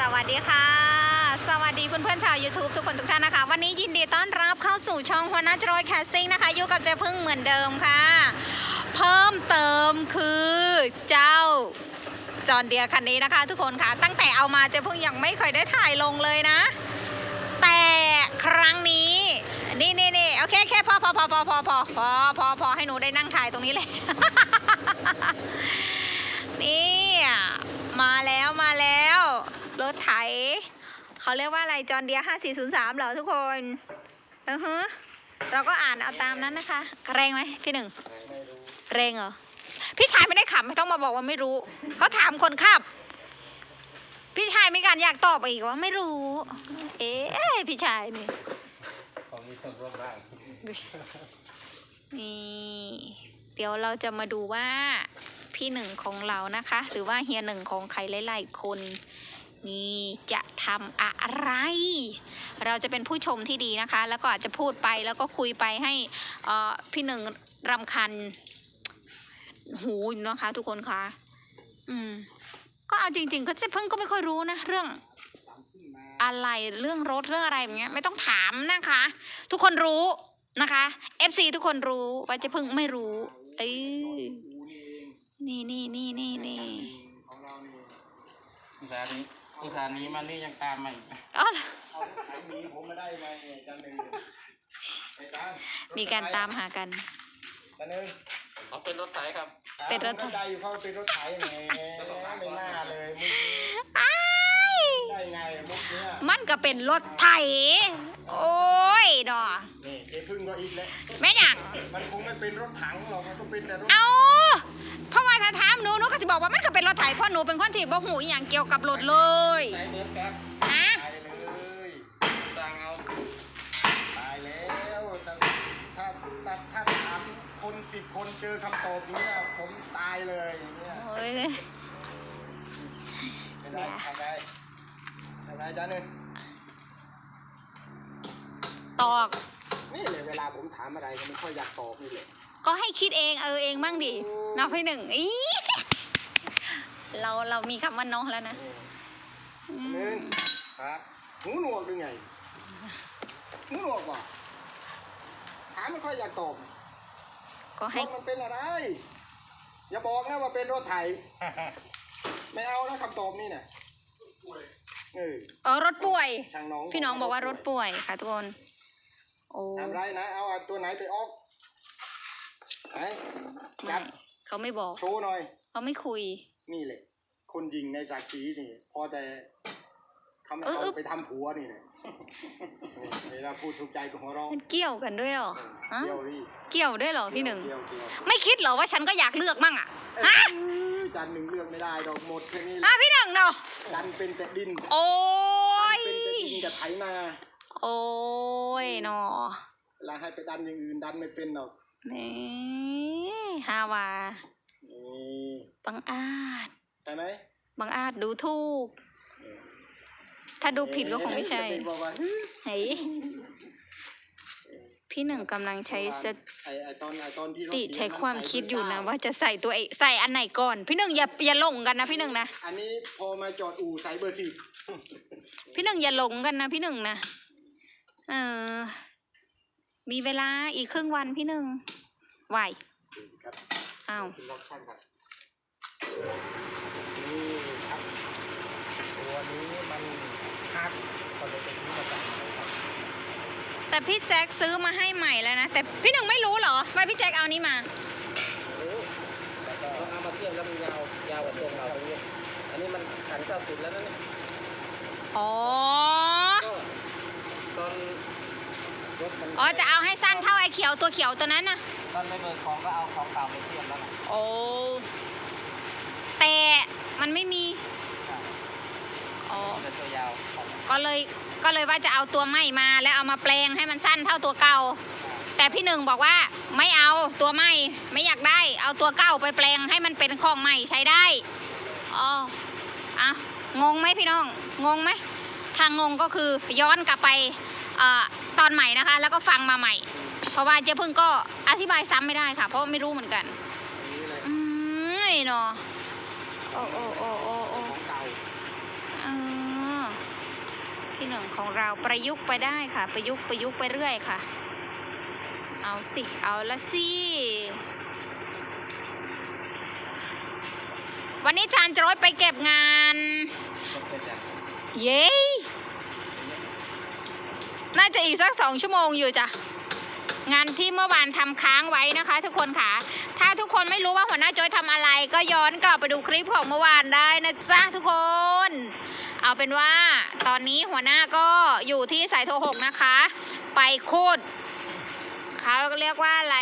สวัสดีค่ะ สวัสดีเพื่อนๆชาว YouTube ทุกคนทุกท่านนะคะ วันนี้ยินดีต้อนรับเข้าสู่ช่องหัวหน้าจรอยแคสซิ่งนะคะอยู่กับเจพึ่งเหมือนเดิมค่ะ เพิ่มเติมคือเจ้าจอนเดียคันนี้นะคะ ทุกคนค่ะ ตั้งแต่เอามาเจพึ่งยังไม่เคยได้ถ่ายลงเลยนะ แต่ครั้งนี้นี่นี่นี่โอเคโอเคพอพอพอพอพอพอพอพอพอให้หนูได้นั่งถ่ายตรงนี้เลยนี่มาแล้วมาแล้ว รถไถ เขาเรียกว่าอะไรจอนเดีย5403เหรอทุกคนอือฮะเราก็อ่านเอาตามนั้นนะคะแรงไหมพี่หนึ่งแรงเหรอพี่ชายไม่ได้ขับไม่ต้องมาบอกว่าไม่รู้เขาถามคนขับ พี่ชายไม่การอยากตอบอีกว่าไม่รู้ เอ๊ะพี่ชายนี่ของมีส่วนร่วมบ้างนี่ เดี๋ยวเราจะมาดูว่าพี่หนึ่งของเรานะคะ หรือว่าเฮียหนึ่งของใครหลายๆคน นี่จะทำอะไร เราจะเป็นผู้ชมที่ดีนะคะ แล้วก็อาจจะพูดไปแล้วก็คุยไปให้พี่หนึ่งรำคันหูนะคะ ทุกคนคะอืม ก็เอาจริง ๆ ก็จะเพิ่งก็ไม่ค่อยรู้นะ เรื่องอะไรเรื่องรถเรื่องอะไรอย่างเงี้ยไม่ต้องถามนะคะ ทุกคนรู้นะคะ FC ทุกคนรู้ว่าเจะพึ่งไม่รู้เอ้ยนี่นี่นี่นี่นี่ของเรานี่อุตสานี้ อุตสาห์นี้มันนี่ยังตามมาอีกอ๋อเอาไอ้หมีผมมาได้ไหมจันหนึ่งไอ้จันมีการตามหากัน จันหนึ่งเขาเป็นรถไถครับ เป็นรถไถ ผมเข้าใจอยู่เขาเป็นรถไถแหมไม่น่าเลยมุกนี้อ้าย ได้ไงมุกเนี้ยมันก็เป็นรถไถ โอ้ ยดอนี่เจ๊พึ่งก็อีกแล้ว แม่นหยังมันคงไม่เป็นรถถังหรอก มันก็เป็นแต่รถเอาเพราะว่าถ้าถามหนูหนูก็สิบอกว่ามันก็เป็นรถไถเพราะหนูเป็นคนที่บ่หูอหย่างเกี่ยวกับรถเลยไถเหมือนกันฮะตายเลยสร้างเอาตายแล้วแต่ถ้าถ้าถ้าถามคนสิบคนเจอคำตอบเนี้ยผมตายเลยเนี่ยโอ้ยเป็นไรทำไรทำไรจันหนึ่ง ตอกนี่เลยเวลาผมถามอะไรก็ไม่ค่อยอยากตอบนี่เลยก็ให้คิดเองเออเองบ้างดิเนาะพี่หนึ่งอีเราเรามีคำว่าเน้องแล้วนะอืมหนึ่งครับหูหนวกหรือไงหูหนวกว่ะถามไม่ค่อยอยากตอบก็รให้ถมันเป็นอะไร อย่าบอกนะว่าเป็นรถไถไม่เอานะคำตอบนี่เนี่ยเออเออรถป่วยช่างน้องพี่น้องบอกว่ารถป่วยค่ะทุกคน โอ้ทำไรนะ เอาตัวไหนไปออกไหนไม่จับเขาไม่บอก โชว์หน่อย เขาไม่คุย นี่เลย คนยิงในสักขีนี่ พอแต่ทำเออเออ เอาไปทำผัวนี่เลยนี่เวลาพูดถูกใจกับหัวเราะมันเกี่ยวกันด้วยเหรอฮะเกี่ยวดิเกี่ยวด้วยเหรอพี่หนึ่ง เกี่ยวเกี่ยวไม่คิดเหรอว่าฉันก็อยากเลือกมั่งอะเอ้ยฮะจันหนึ่งเลือกไม่ได้ดอกหมดแค่นี้แหอะละพี่หนึ่งเนาะดันเป็นแต่ดินโอ้ดันยเป็นแต่ดินกับไถนา โอ้ยเนาะเวลาให้ไปดันอย่างอื่นดันไม่เป็นหรอกนี่ฮาวานี่บังอาจใช่ไหมบังอาจดูถูก ถ้าดูผิดก็คงไม่ใช่จะปบอกว่าเฮ้ยพี่หนึ่งกำลังใช้สไอ้ไอ้ตอนไอ้ตอนที่รถติเสียใช้ความคิดอยู่นะใส่ว่าจะใส่ตัวเองใส่อันไหนก่อน พี่หนึ่งอย่าอย่าหลงกันนะพี่หนึ่งนะ อันนี้พอมาจอดอู่ใส่เบอร์สิบพี่หนึ่งอย่าหลงกันนะพี่หนึ่งนะ เออ มีเวลาอีกครึ่งวันพี่หนึ่งไหวครับอ้าวคุณล็อกช่างครับนี่ครับ ตัวนี้มันฮักก็เลยไปซื้อมาจากไหนครับแต่พี่แจ็คซื้อมาให้ใหม่แล้วนะ แต่พี่หนึ่งไม่รู้เหรอว่าพี่แจ็คเอานี้มา แล้วก็เอามาเทียบแล้วมันยาวยาวกว่าตัวเราตรงนี้ อันนี้มันขันเก้าสิบแล้วนั่นนี่อ๋อก็ตอ นรถมันอ๋อจะเอาให้สั้นเท่าไอ้เขียวตัวเขียวตัวนั้นนะตอนไม่เบิกของก็เอาของเก่าไปเทียบแล้วนะโอ้แต่มันไม่มีอ๋อมันจะตัวยาวของก็เลยก็เลยว่าจะเอาตัวใหม่มาแล้วเอามาแปลงให้มันสั้นเท่าตัวเก่า แต่พี่หนึ่งบอกว่าไม่เอาตัวใหม่ไม่อยากได้ เอาตัวเก่าไปแปลงให้มันเป็นของใหม่ใช้ได้อ๋ออะงงไหมพี่น้องงงไหมถ้างงก็คือย้อนกลับไปเอ่อ ตอนใหม่นะคะ แล้วก็ฟังมาใหม่ เพราะว่าเจ๊พึ่งก็อธิบายซ้ำไม่ได้ค่ะ เพราะไม่รู้เหมือนกันอืมไอ้เนาะโอ้โอ้โอ้โอ้โอ้ของเก่าเออพี่หนึ่งของเราประยุกต์ไปได้ค่ะ ประยุกต์ประยุกต์ไปเรื่อยค่ะ เอาสิ เอาละสิวันนี้จานจะร้อยไปเก็บงาน เย้ จะอีกสักสองชั่วโมงอยู่จ้ะงานที่เมื่อวานทำค้างไว้นะคะ ทุกคนค่ะ ถ้าทุกคนไม่รู้ว่าหัวหน้าจอยทำอะไร ก็ย้อนกลับไปดูคลิปของเมื่อวานได้นะจ๊ะทุกคน เอาเป็นว่าตอนนี้หัวหน้าก็อยู่ที่สายโทรหกนะคะ ไปคูดเขาเรียกว่าอะไร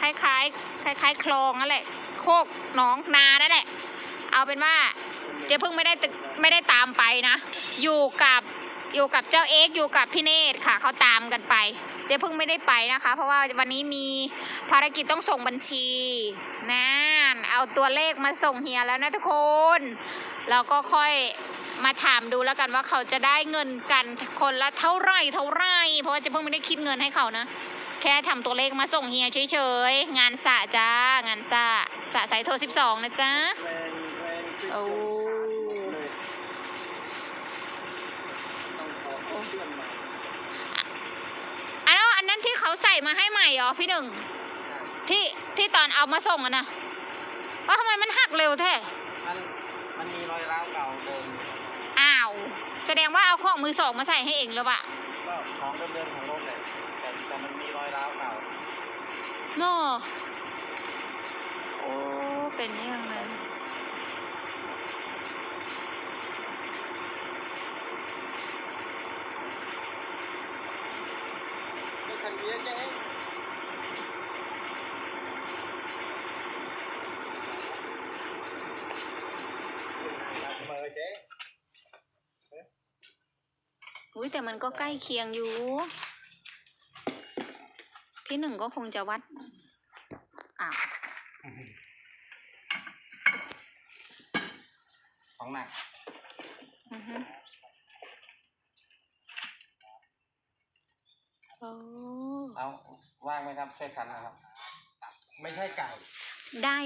คล้ายๆคล้ายๆคลองนั่นแหละโคกหนองนานั่นแหละ เอาเป็นว่าเจ๊พึ่งไม่ได้ไม่ได้ตามไปนะ อยู่กับ อยู่กับเจ้าเอ็กอยู่กับพี่เนตรค่ะเขาตามกันไป เจ๊พึ่งไม่ได้ไปนะคะ เพราะว่าวันนี้มีภารกิจต้องส่งบัญชีนั่นเอาตัวเลขมาส่งเฮียแล้วนะทุกคน เราก็ค่อยมาถามดูแล้วกันว่าเขาจะได้เงินกันคนละเท่าไรเท่าไรเพราะว่าเจ๊พึ่งไม่ได้คิดเงินให้เขานะ แค่ทำตัวเลขมาส่งเฮียเฉยๆงานสะจ้างานสะสะสายโทร12นะจ๊ะแรงแรงซิโอ้ เลยต้องขอเขาเชื่อมมา อันนั้นอันนั้นที่เขา ใส่มาให้ใหม่เหรอพี่หนึ่งที่ที่ตอนเอามาส่งอะนะว่าทำไมมันหักเร็วแท้มันมันมีรอยร้าวเก่าเดิมอ้าว แสดงว่าเอาของมือสองมาใส่ให้เองหรือเปล่าก็ของเดิมๆของรถแหละแต่แต่มันมีรอยร้าวเก่าโน่โอ้เป็นยังไง ไม่ทันเรียนยังไงเบอร์เจ๊ อุ้ย แต่มันก็ใกล้เคียงอยู่ พี่หนึ่งก็คงจะวัดอ้าวของหนักอือฮึโอ้เอาว่างไหมครับช่วยคันนะครับ ไม่ใช่ไก่ ได้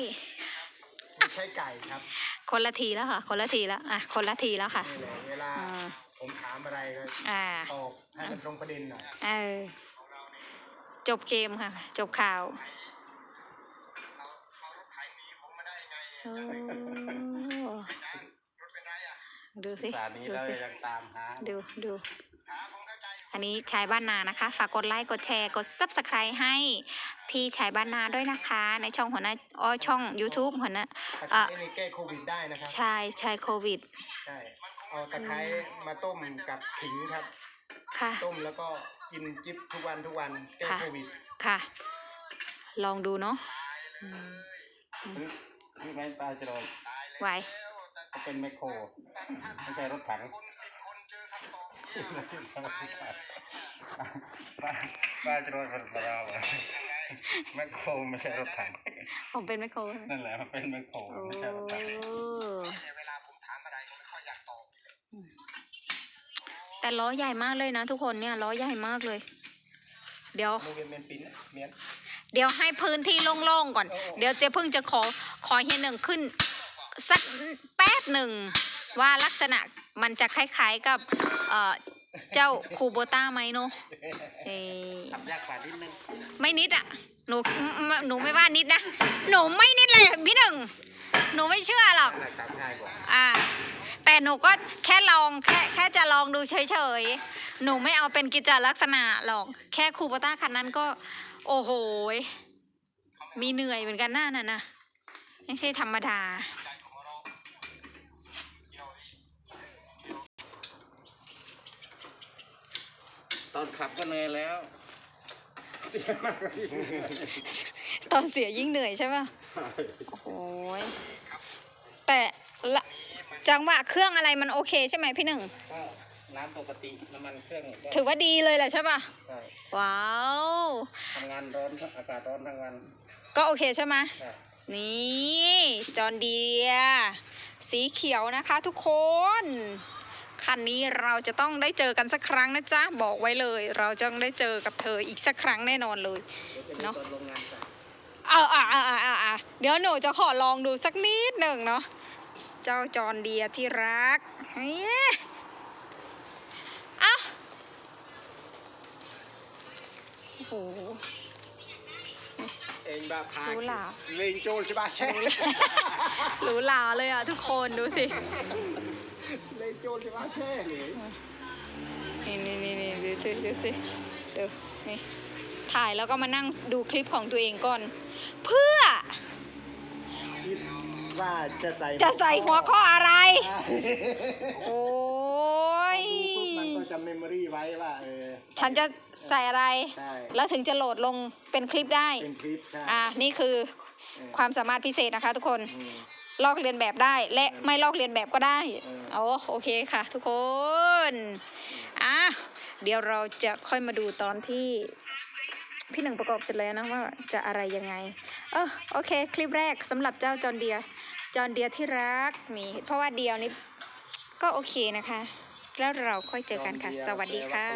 ไม่ใช่ไก่ครับ คนละทีแล้วค่ะ คนละทีแล้วอะ คนละทีแล้วค่ะนี่แหละเวลา อ่า ผมถามอะไรก็อ่า ตอบให้มันตรงประเด็นหน่อยเออ จบเกมค่ะ จบข่าวโอ้ดูสิ สารนี้ดูเราสิ ยังตามหา ดูดู อันนี้ชายบ้านนานะคะ ฝากกดไลค์กดแชร์กด subscribe ให้พี่ชายบ้านนาด้วยนะคะ ในช่องหัวหน้าอ้อช่อง YouTube หัวหน้าตะไคอะร้นี่แก้โควิดได้นะครับ ชายชายโควิด ใช่ เอาตะไคร้มาต้มกับขิงครับ ค่ะ ต้มแล้วก็กินจิ๊บทุกวันทุกวันแก้ค่ะ โควิดค่ะ ลองดูเนาะอืมนี่ไม่ปลาจรอยไหวก็เป็นแมคโคร ไม่ใช่รถถังป้าป้าจรอยเป็นปลาแมคโครไม่ใช่รถถัง ผมเป็นไมโครนั่นแหละมันเป็นแมคโครโอ้ไม่ใช่รถถัง แต่ล้อใหญ่มากเลยนะ ทุกคนเนี่ยล้อใหญ่มากเลย เดี๋ยวโรงเรียนเมนปินเมียนเดี๋ยวให้พื้นที่โล่งๆก่อนโอ้เดี๋ยวเจ๊พึ่งจะขอขอเฮียหนึ่งขึ้นสักแป๊บหนึ่งว่าลักษณะมันจะคล้ายๆกับเอ่อเจ้าคูโบต้าไหมเนอะเอ่อขับยากกว่านิดนึงไม่นิดอะหนูไม่หนูไม่ว่านิดนะ หนูไม่นิดเลยพี่หนึ่ง หนูไม่เชื่อหรอกนั่นแหละขับง่ายกว่าอ่า แต่หนูก็แค่ลองแค่แค่จะลองดูเฉยๆ หนูไม่เอาเป็นกิจลักษณะหรอก แค่คูโบต้าคันนั้นก็ โอ้โหยมีเหนื่อยเหมือนกันหน้าน่ะนะไม่ใช่ธรรมดา ตอนขับก็เหนื่อยแล้วเสียมากกว่าที่ตอนเสียยิ่งเหนื่อยใช่ป่ะโอ้โหยแต่ละจังหวะเครื่องอะไรมันโอเคใช่ไหมพี่หนึ่ง ก็น้ำปกติน้ำมันเครื่องก็ถือว่าดีเลยแหละใช่ป่ะ ใช่ว้าว ทำงานร้อนอากาศร้อนทั้งวันก็โอเคใช่ไหม ใช่นี่ จอนเดีย สีเขียวนะคะทุกคน คันนี้เราจะต้องได้เจอกันสักครั้งนะจ๊ะ บอกไว้เลย เราจะได้เจอกับเธออีกสักครั้งแน่นอนเลยเนาะเอาอ่าอ่าอ่เดี๋ยวหนูจะขอลองดูสักนิดหนึ่งเนาะเจ้าจอนเดียที่รักเฮ้ยอ้าโอ้โหเองแบบพารู้หลาเลงโจรใช่ปะใช่รู้หลาเลยอะทุกคนดูสิ เลงโจรใช่ปะใช่เลยนี่นี่นี่นี่ดูสิดูสิดูนี่ถ่ายแล้วก็มานั่งดูคลิปของตัวเองก่อน เพื่อ คิดว่าจะใส่จะใส่หัวข้ออะไรใช่โอ้ยดูปุ๊บมันก็จะเมมโมรี่ไว้ว่าเออฉันจะใส่อะไร ใช่แล้วถึงจะโหลดลงเป็นคลิปได้ เป็นคลิปใช่อะนี่คือเออความสามารถพิเศษนะคะทุกคน อืมลอกเรียนแบบได้และไม่ลอกเรียนแบบก็ได้ เออ โอ้โอเคค่ะ ทุกคนอะเดี๋ยวเราจะค่อยมาดูตอนที่พี่หนึ่งประกอบเสร็จแล้วนะว่าจะอะไรยังไง เออโอเค คลิปแรกสำหรับเจ้าจอนเดียจอนเดียที่รักนี่เพราะว่าเดียวนี้ก็โอเคนะคะ แล้วเราค่อยเจอกันค่ะ สวัสดีค่ะ